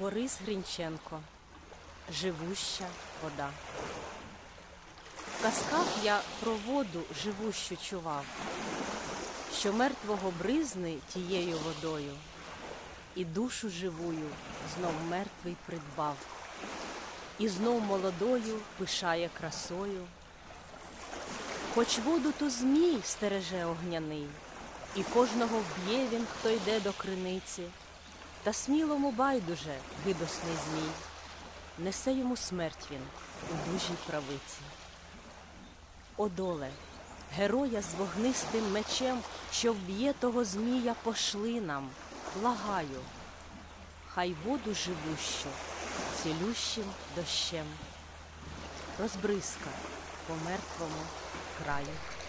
Борис Грінченко Живуща вода. В казках я про воду живущу чував, що мертвого бризни тією водою, і душу живую знов мертвий придбав, і знов молодою пишає красою. Хоч воду ту змій стереже огняний, і кожного вб'є він, хто йде до криниці, та смілому байдуже гидосний змій, несе йому смерть він у дужій правиці. О доле, героя з вогнистим мечем, що вб'є того змія, пошли нам, благаю, хай воду живущу цілющим дощем розбризка по мертвому краю.